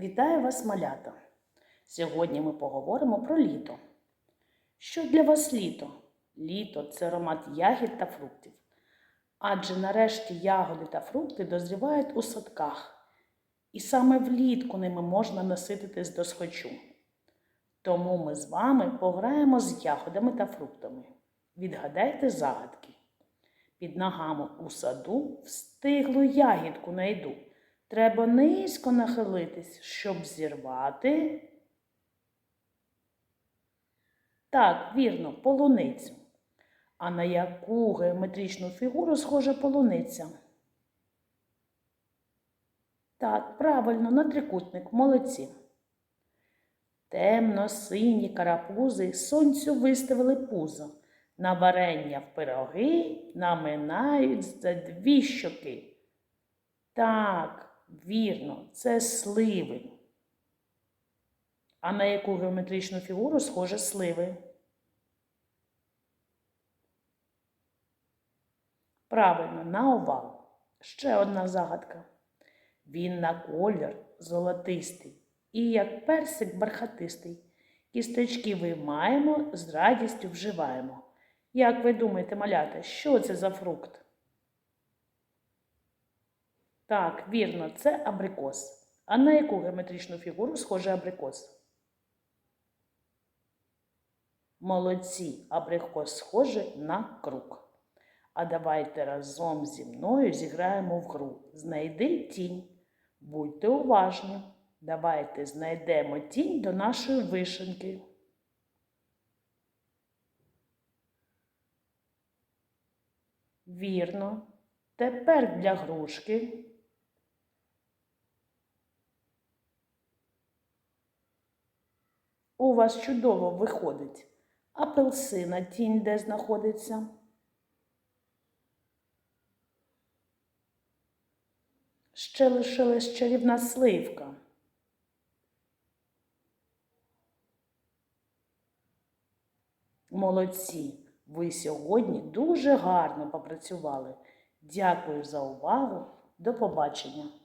Вітаю вас, малята! Сьогодні ми поговоримо про літо. Що для вас літо? Літо це аромат ягід та фруктів. Адже нарешті ягоди та фрукти дозрівають у садках, і саме влітку ними можна насититись до схочу. Тому ми з вами пограємо з ягодами та фруктами. Відгадайте загадки. Під ногами у саду встиглу ягідку найду. Треба низько нахилитись, щоб зірвати. Так, вірно, полуницю. А на яку геометричну фігуру схожа полуниця? Так, правильно, на трикутник, молодці. Темно-сині карапузи сонцю виставили пузо. На варення в пироги наминають за дві щоки. Так, вірно, це сливи. А на яку геометричну фігуру схоже сливи? Правильно, на овал. Ще одна загадка. Він на колір золотистий і як персик бархатистий. Кісточки виймаємо, з радістю вживаємо. Як ви думаєте, малята, що це за фрукт? Так, вірно, це абрикос. А на яку геометричну фігуру схоже абрикос? Молодці, абрикос схоже на круг. А давайте разом зі мною зіграємо в гру. Знайди тінь. Будьте уважні. Давайте знайдемо тінь до нашої вишенки. Вірно. Тепер для грушки. У вас чудово виходить. Апелсина тінь де знаходиться. Ще лишилась чарівна сливка. Молодці! Ви сьогодні дуже гарно попрацювали. Дякую за увагу. До побачення!